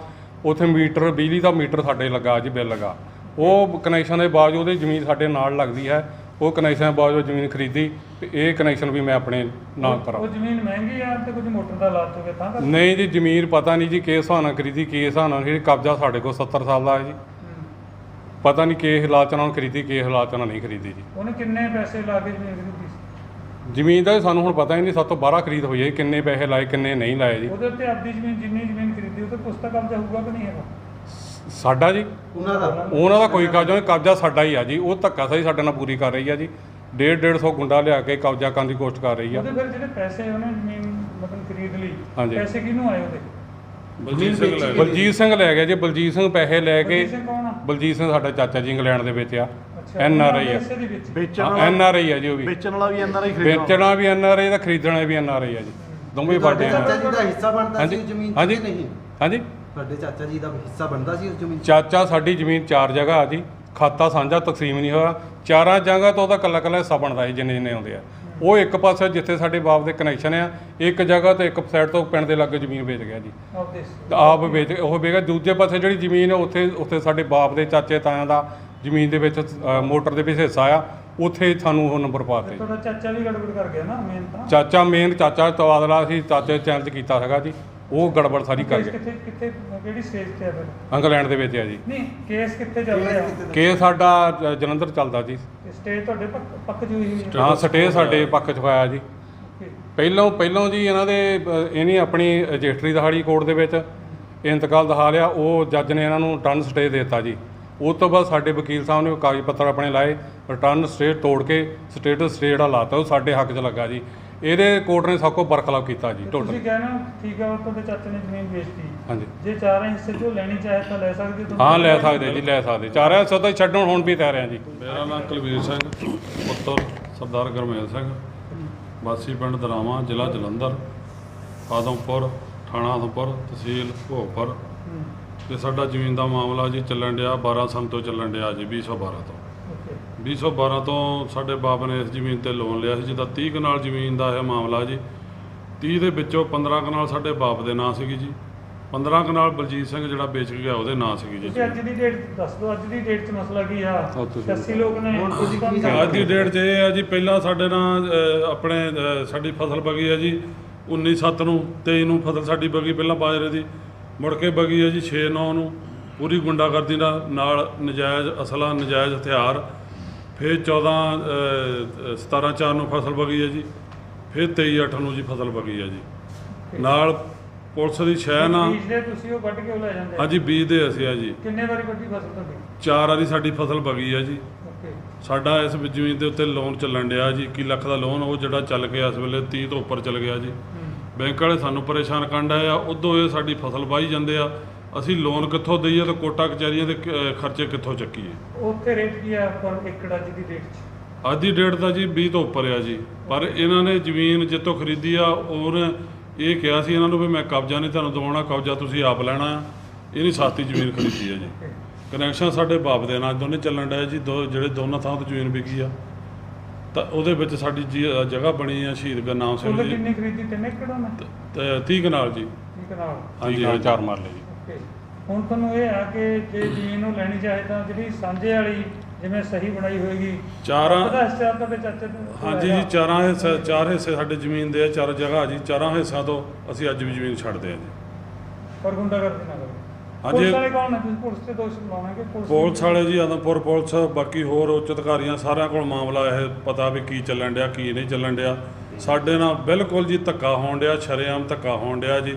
ਉੱਥੇ ਮੀਟਰ ਬਿਜਲੀ ਦਾ ਮੀਟਰ ਸਾਡੇ ਲੱਗਾ ਜੀ ਬਿੱਲ ਲੱਗਾ। ਉਹ ਕਨੈਕਸ਼ਨ ਦੇ ਬਾਵਜੂਦ ਉਹਦੀ ਜ਼ਮੀਨ ਸਾਡੇ ਨਾਲ ਲੱਗਦੀ ਹੈ। ਉਹ ਕਨੈਕਸ਼ਨ ਦੇ ਬਾਵਜੂਦ ਜ਼ਮੀਨ ਖਰੀਦੀ ਤੇ ਇਹ ਕਨੈਕਸ਼ਨ ਵੀ ਮੈਂ ਆਪਣੇ ਨਾਂ ਕਰਾਂ। ਉਹ ਜ਼ਮੀਨ ਮਹਿੰਗੀ ਆ ਤੇ ਕੁਝ ਮੋਟਰ ਦਾ ਲਾਲਚ ਹੋ ਗਿਆ ਤਾਂ ਨਹੀਂ ਜੀ ਜ਼ਮੀਨ ਪਤਾ ਨਹੀਂ ਜੀ ਕਿਸ ਨਾਲ ਖਰੀਦੀ ਕਿਸ ਹਿਸਾਬ ਨਾਲ ਖਰੀਦੀ ਕਬਜ਼ਾ ਸਾਡੇ ਕੋਲ 70 ਸਾਲ ਦਾ ਹੈ ਜੀ। ਪਤਾ ਨਹੀਂ ਕਿਸ ਹਾਲਾਤ ਨਾਲ ਖਰੀਦੀ ਕਿਸ ਹਾਲਾਤ ਨਾਲ ਨਹੀਂ ਖਰੀਦੀ ਜੀ। ਉਹਨੇ ਕਿੰਨੇ ਪੈਸੇ ਲਾ ਕੇ ਜ਼ਮੀਨ ਖਰੀਦੀ ਸੀ? ਜ਼ਮੀਨ ਦਾ ਸਾਨੂੰ ਹੁਣ ਪਤਾ ਹੀ ਨਹੀਂ ਸਭ ਤੋਂ ਬਾਹਰ ਖਰੀਦ ਹੋਈ ਹੈ ਕਿੰਨੇ ਪੈਸੇ ਲਾਏ ਕਿੰਨੇ ਨਹੀਂ ਲਾਏ ਜੀ। ਉਹਦੇ ਉੱਤੇ ਆਪਦੀ ਜ਼ਮੀਨ ਜਿੰਨੀ ਜ਼ਮੀਨ ਖਰੀਦੀ ਉਹ ਤੇ ਤਾਂ ਕਬਜ਼ਾ ਹੋਊਗਾ ਕਿ ਨਹੀਂ ਹੈਗਾ? ਸਾਡਾ ਜੀ। ਉਹਨਾਂ ਦਾ। ਉਹਨਾਂ ਦਾ ਕੋਈ ਕਬਜ਼ਾ ਨਹੀਂ ਕਬਜ਼ਾ ਸਾਡਾ ਹੀ ਆ ਜੀ। ਉਹ ਧੱਕਾ ਸਹੀ ਸਾਡੇ ਨਾਲ ਪੂਰੀ ਕਰ ਰਹੀ ਆ ਜੀ। ਡੇਢ ਡੇਢ ਸੌ ਗੁੰਡਾ ਲਿਆ ਕੇ ਕਬਜ਼ਾ ਕਰਨ ਦੀ ਕੋਸ਼ਿਸ਼ ਕਰ ਰਹੀ ਆ। ਉਹਦੇ ਫਿਰ ਜਿਹੜੇ ਪੈਸੇ ਉਹਨੇ ਜ਼ਮੀਨ ਮਤਲਬ ਖਰੀਦ ਲਈ ਹਾਂਜੀ। ਪੈਸੇ ਕਿਹਨੂੰ ਆਏ ਉਹਦੇ? ਬਲਜੀਤ ਸਿੰਘ ਲੈ ਬਲਜੀਤ ਸਿੰਘ ਲੈ ਗਿਆ ਜੀ ਬਲਜੀਤ ਸਿੰਘ ਪੈਸੇ ਲੈ ਕੇ ਬਲਜੀਤ ਸਿੰਘ ਕੌਣ ਆ? ਬਲਜੀਤ ਸਿੰਘ ਸਾਡਾ ਚਾਚਾ ਜੀ ਇੰਗਲੈਂਡ ਦੇ ਵਿੱਚ ਆ। ਅੱਛਾ ਐਨ ਆਰ ਆਈ ਆ। ਹਿੱਸੇ ਦੇ ਵਿੱਚ? ਵੇਚਣ ਵਾਲਾ ਐਨ ਆਰ ਆਈ ਆ ਜੀ ਉਹ ਵੀ। ਵੇਚਣ ਵਾਲਾ ਵੀ ਹੀ ਖਰੀਦਣਾ ਵੇਚਣਾ ਵੀ ਐਨ ਆਰ ਆਈ ਦਾ ਖਰੀਦਣਾ ਵੀ ਐਨ ਆਰ ਆਈ ਆ ਜੀ। ਦੋਵੇਂ ਤੁਹਾਡੇ ਪਾਰਟੀਆਂ ਚਾਚਾ ਜੀ ਦਾ ਹਿੱਸਾ ਬਣਦਾ ਹਾਂਜੀ ਸੀ ਉਸ ਜ਼ਮੀਨ 'ਚ ਹਾਂਜੀ ਕਿ ਨਹੀਂ? ਹਾਂਜੀ। ਤੁਹਾਡੇ ਚਾਚਾ ਜੀ ਦਾ ਹਿੱਸਾ ਬਣਦਾ ਸੀ ਉਸ ਜ਼ਮੀਨ 'ਚ? ਚਾਚਾ ਸਾਡੀ ਜ਼ਮੀਨ ਚਾਰ ਜਗ੍ਹਾ ਆ ਜੀ। ਖਾਤਾ ਸਾਂਝਾ ਤਕਸੀਮ ਨਹੀਂ ਹੋਇਆ। ਚਾਰਾਂ ਜਗ੍ਹਾ ਤੋਂ ਉਹਦਾ ਕੱਲਾ ਕੱਲਾ ਹਿੱਸਾ ਬਣਦਾ ਸੀ ਜਿੰਨੇ ਜਿੰਨੇ ਆਉਂਦੇ ਆ। ਉਹ ਇੱਕ ਪਾਸੇ ਜਿੱਥੇ ਸਾਡੇ ਬਾਪ ਦੇ ਕਨੈਕਸ਼ਨ ਆ ਇੱਕ ਜਗ੍ਹਾ ਤੇ ਇੱਕ ਸਾਈਡ ਤੋਂ ਪਿੰਡ ਦੇ ਲਾਗੇ ਜ਼ਮੀਨ ਵੇਚ ਗਿਆ ਜੀ। ਤੇ ਆਪ ਵੇਚ ਉਹ ਵੇਗਾ ਦੂਜੇ ਪਾਸੇ ਜਿਹੜੀ ਜ਼ਮੀਨ ਹੈ ਉੱਥੇ ਉੱਥੇ ਸਾਡੇ ਬਾਪ ਦੇ ਚਾਚੇ ਤਾਇਆਂ ਦਾ ਜ਼ਮੀਨ ਦੇ ਵਿੱਚ ਮੋਟਰ ਦੇ ਵਿੱਚ ਹਿੱਸਾ ਆ ਉੱਥੇ ਸਾਨੂੰ ਉਹ ਨੰਬਰ ਪਾਤੇ ਤੁਹਾਡਾ ਚਾਚਾ ਵੀ ਗੜਬੜ ਕਰ ਗਿਆ ਨਾ ਮੇਨ ਤਾਂ? ਚਾਚਾ ਮੇਨ ਚਾਚਾ ਤਵਾਦਲਾ ਸੀ ਚਾਚੇ ਚੈਲੰਜ ਕੀਤਾ ਹੈਗਾ ਜੀ। ਉਹ ਗੜਬੜ ਸਾਰੀ ਕਰ ਗਿਆ ਕਿੱਥੇ ਕਿੱਥੇ ਕਿਹੜੀ ਸਟੇਜ ਤੇ ਆ ਫਿਰ? ਇੰਗਲੈਂਡ ਦੇ ਵਿੱਚ ਆ ਜੀ। ਨਹੀਂ ਕੇਸ ਕਿੱਥੇ ਚੱਲ ਰਿਹਾ? ਕੇਸ ਸਾਡਾ ਜਲੰਧਰ ਚੱਲਦਾ ਜੀ। ਸਟੇਜ ਤੁਹਾਡੇ ਪੱਕ ਪੱਕ ਜੀ ਹੋਈ ਹੈ? ਹਾਂ ਸਟੇ ਸਾਡੇ ਪੱਖ 'ਚ ਹੋਇਆ ਜੀ. ਪਹਿਲੋਂ ਪਹਿਲੋਂ ਜੀ ਇਹਨਾਂ ਦੇ ਅ, ਇਹਨੇ ਆਪਣੀ ਰਜਿਸਟਰੀ ਦਹਾੜੀ ਕੋਰਟ ਦੇ ਵਿੱਚ ਇੰਤਕਾਲ ਦਿਖਾ ਲਿਆ। ਉਹ ਜੱਜ ਨੇ ਇਹਨਾਂ ਨੂੰ ਟਰਨ ਸਟੇ ਦੇ ਦਿੱਤਾ ਜੀ। ਉਸ ਤੋਂ ਬਾਅਦ ਸਾਡੇ ਵਕੀਲ ਸਾਹਿਬ ਨੇ ਉਹ ਕਾਗਜ਼ ਪੱਤਰ ਆਪਣੇ ਲਾਏ ਰਿਟਰਨ ਸਟੇ ਤੋੜ ਕੇ ਸਟੇਟਸ ਸਟੇ ਜਿਹੜਾ ਲਾਤਾ ਉਹ ਸਾਡੇ ਹੱਕ 'ਚ ਲੱਗਾ ਜੀ। ਇਹਦੇ ਕੋਰਟ ਨੇ ਸਭ ਕੁਝ ਬਰਖਲਾਫ ਕੀਤਾ ਜੀ ਟੋਟਲ। ਤੁਸੀਂ ਕਹਿਣਾ ਠੀਕ ਹੈ ਉਹ ਤੁਹਾਡੇ ਚਾਚੇ ਨੇ ਜ਼ਮੀਨ ਵੇਚਤੀ। ਹਾਂਜੀ। ਜੇ ਚਾਰਾਂ ਹਿੱਸੇ ਚੋਂ ਲੈਣੀ ਚਾਹੇ ਤਾਂ ਲੈ ਸਕਦੇ ਹੋ ਹਾਂ ਲੈ ਸਕਦੇ ਜੀ ਲੈ ਸਕਦੇ। ਚਾਰਿਆਂ ਸਦਾ ਛੱਡਣ ਹੁਣ ਵੀ ਤਿਆਰ ਆ ਜੀ। ਮੇਰਾ ਨਾਮ ਕੁਲਵੀਰ ਸਿੰਘ ਪੁੱਤਰ ਸਰਦਾਰ ਗਰਮੇਲ ਸਿੰਘ ਵਾਸੀ ਪਿੰਡ ਦਰਾਵਾਂ ਜ਼ਿਲ੍ਹਾ ਜਲੰਧਰ ਆਦਮਪੁਰ ਥਾਣਾ ਆਦਮਪੁਰ ਤਹਿਸੀਲ ਭੋਗਪੁਰ। ਤੇ ਸਾਡਾ ਜ਼ਮੀਨ ਦਾ ਮਾਮਲਾ ਜੀ ਚੱਲਣ ਡਿਆ 12 ਸਾਲ ਤੋਂ ਚੱਲਣ ਡਿਆ ਜੀ 2012 ਤੋਂ। 2012 ਤੋਂ ਸਾਡੇ ਬਾਪ ਨੇ ਇਸ ਜ਼ਮੀਨ ਤੇ ਲੋਨ ਲਿਆ ਸੀ ਜਿਹਦਾ 30 ਕਨਾਲ ਜ਼ਮੀਨ ਦਾ ਇਹ ਮਾਮਲਾ ਜੀ। 30 ਦੇ ਵਿੱਚੋਂ 15 ਕਨਾਲ ਸਾਡੇ ਬਾਪ ਦੇ ਨਾਂ ਸੀਗੀ ਜੀ। 15 ਕਨਾਲ ਬਲਜੀਤ ਸਿੰਘ ਜਿਹੜਾ ਵੇਚ ਕੇ ਗਿਆ ਉਹਦੇ ਨਾਂ ਸੀਗੀ ਜੀ। ਤੁਸੀਂ ਅੱਜ ਦੀ ਡੇਟ ਦੱਸ ਦਿਓ ਅੱਜ ਦੀ ਡੇਟ 'ਚ ਮਸਲਾ ਕੀ ਆ? ਉਹ ਤੁਸੀਂ 80 ਲੋਕ ਨੇ ਹੁਣ ਤੁਸੀਂ ਕੀ ਅੱਜ ਦੀ ਡੇਟ 'ਚ ਇਹ ਆ ਜੀ ਪਹਿਲਾਂ ਸਾਡੇ ਨਾਲ ਆਪਣੇ ਸਾਡੀ ਫਸਲ ਬਗੀ ਆ ਜੀ 19/7 ਨੂੰ 23 ਨੂੰ ਫਸਲ ਸਾਡੀ ਬਗੀ ਪਹਿਲਾਂ ਬਾਜਰੇ ਦੀ। ਮੁੜ ਕੇ ਬਗੀ ਆ ਜੀ 6/9 ਨੂੰ ਪੂਰੀ ਗੁੰਡਾਗਰਦੀ ਦਾ ਨਾਲ ਨਜਾਇਜ਼ ਅਸਲਾ ਨਜਾਇਜ਼ ਹਥਿਆਰ ਫਿਰ 14 17/4 ਨੂੰ ਫਸਲ ਬਗੀ ਆ ਜੀ। ਫਿਰ 23/8 ਨੂੰ ਜੀ ਫਸਲ ਬਗੀ ਆ ਜੀ। ਨਾਲ ਪੁਲਿਸ ਦੀ ਸ਼ਹਿ ਨਾਲ ਬੀਜਦੇ ਤੁਸੀਂ ਉਹ ਵੱਢ ਕੇ ਉਹ ਲੈ ਜਾਂਦੇ ਹਾਂਜੀ ਬੀਜਦੇ ਅਸੀਂ ਆ ਜੀ। ਕਿੰਨੇ ਵਾਰੀ ਵੱਢੀ ਫਸਲ ਤੁਹਾਡੀ? ਚਾਰ ਵਾਰੀ ਸਾਡੀ ਫਸਲ ਬਗੀ ਆ ਜੀ। ਸਾਡਾ ਇਸ ਜ਼ਮੀਨ ਦੇ ਉੱਤੇ ਲੋਨ ਚੱਲਣ ਡਿਆ ਜੀ। 21 ਲੱਖ ਦਾ ਲੋਨ ਉਹ ਜਿਹੜਾ ਚੱਲ ਗਿਆ ਇਸ ਵੇਲੇ 30 ਤੋਂ ਉੱਪਰ ਚੱਲ ਗਿਆ ਜੀ। ਬੈਂਕ ਵਾਲੇ ਸਾਨੂੰ ਪਰੇਸ਼ਾਨ ਕਰਨ ਡਏ ਆ। ਉਦੋਂ ਇਹ ਸਾਡੀ ਫਸਲ ਵਾਹੀ ਜਾਂਦੇ ਆ। ਅਸੀਂ ਲੋਨ ਕਿੱਥੋਂ ਦਈਏ ਤੇ ਕੋਟਾ ਕਚਹਿਰੀਆਂ ਦੇ ਕ- ਖਰਚੇ ਕਿੱਥੋਂ ਚੱਕੀਏ? ਉੱਥੇ ਰੇਟ ਕੀ ਆ ਪਰ ਏਕੜ ਅੱਜ ਦੀ ਡੇਟ 'ਚ? ਅੱਜ ਦੀ ਡੇਟ ਜੀ 20 ਤੋਂ ਉੱਪਰ ਆ ਜੀ। ਪਰ ਇਹਨਾਂ ਨੇ ਜ਼ਮੀਨ ਜਿੱਤੋਂ ਖਰੀਦੀ ਆ ਉਹਨੇ ਇਹ ਕਿਹਾ ਸੀ ਇਹਨਾਂ ਨੂੰ ਵੀ ਮੈਂ ਕਬਜ਼ਾ ਨਹੀਂ ਤੁਹਾਨੂੰ ਦਵਾਉਣਾ ਕਬਜ਼ਾ ਤੁਸੀਂ ਆਪ ਲੈਣਾ ਆ। ਇਹ ਨਹੀਂ ਸਸਤੀ ਜ਼ਮੀਨ ਖਰੀਦੀ ਆ ਜੀ। ਕਨੈਕਸ਼ਨ ਸਾਡੇ ਬਾਪ ਦੇ ਨਾਲ ਦੋਨੇ ਚੱਲਣ ਡਿਆ ਜੀ ਦੋ ਜਿਹੜੇ ਦੋਨਾਂ ਥਾਂ ਤੋਂ ਜ਼ਮੀਨ ਵਿਕੀ ਆ। ਤਾਂ ਉਹਦੇ ਵਿੱਚ ਸਾਡੀ ਜੀ- ਅ, ਜਗ੍ਹਾ ਬਣੀ ਆ ਸ਼ਹੀਦ ਗੁਰਨਾਮ ਸਿੰਘ ਕੁੱਲ ਜੀ। ਕਿੰਨੀ ਖਰੀਦੀ? ਤਿੰਨ ਏਕੜ ਉਹਨੇ? ਤੇ 30 ਕਨਾਲ ਜੀ। ਠੀਕ ਨਾਲ ਹਾਂਜੀ ਹਾਂ ਚਾਰ ਮਾਰ ਓਕੇ ਹੁਣ ਤੁਹਾਨੂੰ ਇਹ ਆ ਕਿ ਜੇ ਜ਼ਮੀਨ ਨੂੰ ਲੈਣੀ ਚਾਹੇ ਤਾਂ ਜਿਹੜੀ ਸਾਂਝੇ ਵਾਲੀ ਜਿਵੇਂ ਸਹੀ ਬਣਾਈ ਹੋਏਗੀ। ਚਾਰਾਂ ਉਹਦਾ ਹਿੱਸਾ ਤੁਹਾਡੇ ਚਾਚੇ ਤੋਂ ਹਾਂਜੀ ਜੀ ਚਾਰਾਂ ਹਿੱਸੇ ਚਾਰ ਹਿੱਸੇ ਸਾਡੇ ਜ਼ਮੀਨ ਦੇ ਆ ਚਾਰ ਜਗ੍ਹਾ ਜੀ। ਚਾਰਾਂ ਹਿੱਸਿਆਂ ਤੋਂ ਅਸੀਂ ਅੱਜ ਵੀ ਜ਼ਮੀਨ ਛੱਡਦੇ ਆ ਜੀ। ਪਰ ਗੁੰਡਾ ਕਰਦੀ ਨਾ ਕਰੋ। ਹਾਂਜੀ। ਪੁਲਿਸ ਵਾਲੇ ਕੌਣ ਨੇ? ਤੁਸੀਂ ਪੁਲਿਸ ਤੇ ਦੋਸ਼ ਲਾਉਣਗੇ ਪੁਲਿਸ ਪੁਲਿਸ ਵਾਲੇ ਜੀ ਆਦਮਪੁਰ ਪੁਲਿਸ ਬਾਕੀ ਹੋਰ ਉੱਚ ਅਧਿਕਾਰੀਆਂ ਸਾਰਿਆਂ ਕੋਲ ਮਾਮਲਾ ਇਹ ਪਤਾ ਵੀ ਕੀ ਚੱਲਣ ਡਿਆ ਕੀ ਨਹੀਂ ਚੱਲਣ ਡਿਆ। ਸਾਡੇ ਨਾਲ ਬਿਲਕੁਲ ਜੀ ਧੱਕਾ ਹੋਣ ਡਿਆ ਸ਼ਰੇਆਮ ਧੱਕਾ ਹੋਣ ਡਿਆ ਜੀ।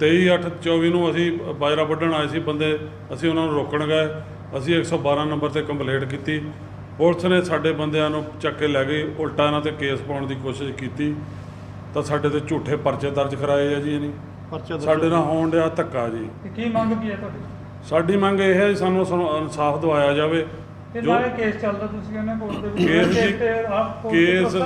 23 8 24 ਨੂੰ ਅਸੀਂ ਬਾਜਰਾ ਵੱਢਣ ਆਏ ਸੀ ਬੰਦੇ ਅਸੀਂ ਉਹਨਾਂ ਨੂੰ ਰੋਕਣ ਗਏ। ਅਸੀਂ 112 ਨੰਬਰ ਤੇ ਕੰਪਲੇਂਟ ਕੀਤੀ। ਪੁਲਿਸ ਨੇ ਸਾਡੇ ਬੰਦਿਆਂ ਨੂੰ ਚੱਕ ਕੇ ਲੈ ਗਈ ਉਲਟਾ ਇਹਨਾਂ ਤੇ ਕੇਸ ਪਾਉਣ ਦੀ ਕੋਸ਼ਿਸ਼ ਕੀਤੀ। ਤਾਂ ਸਾਡੇ ਤੇ ਝੂਠੇ ਪਰਚੇ ਦਰਜ ਕਰਾਏ ਆ ਜੀ ਇਹਨੀ। ਪਰਚਾ ਸਾਡੇ ਨਾਲ ਹੋਣ ਡਿਆ ਧੱਕਾ ਜੀ। ਤੇ ਕੀ ਮੰਗ ਕੀ ਹੈ ਤੁਹਾਡੀ? ਸਾਡੀ ਮੰਗ ਇਹ ਹੈ ਜੀ ਸਾਨੂੰ ਇਨਸਾਫ ਦਿਵਾਇਆ ਜਾਵੇ। ਜੋ- ਕੇਸ ਚੱਲਦਾ ਤੁਸੀਂ ਕਹਿੰਦੇ ਕੋਰਟ ਦੇ ਵਿੱਚ। ਕੇਸ?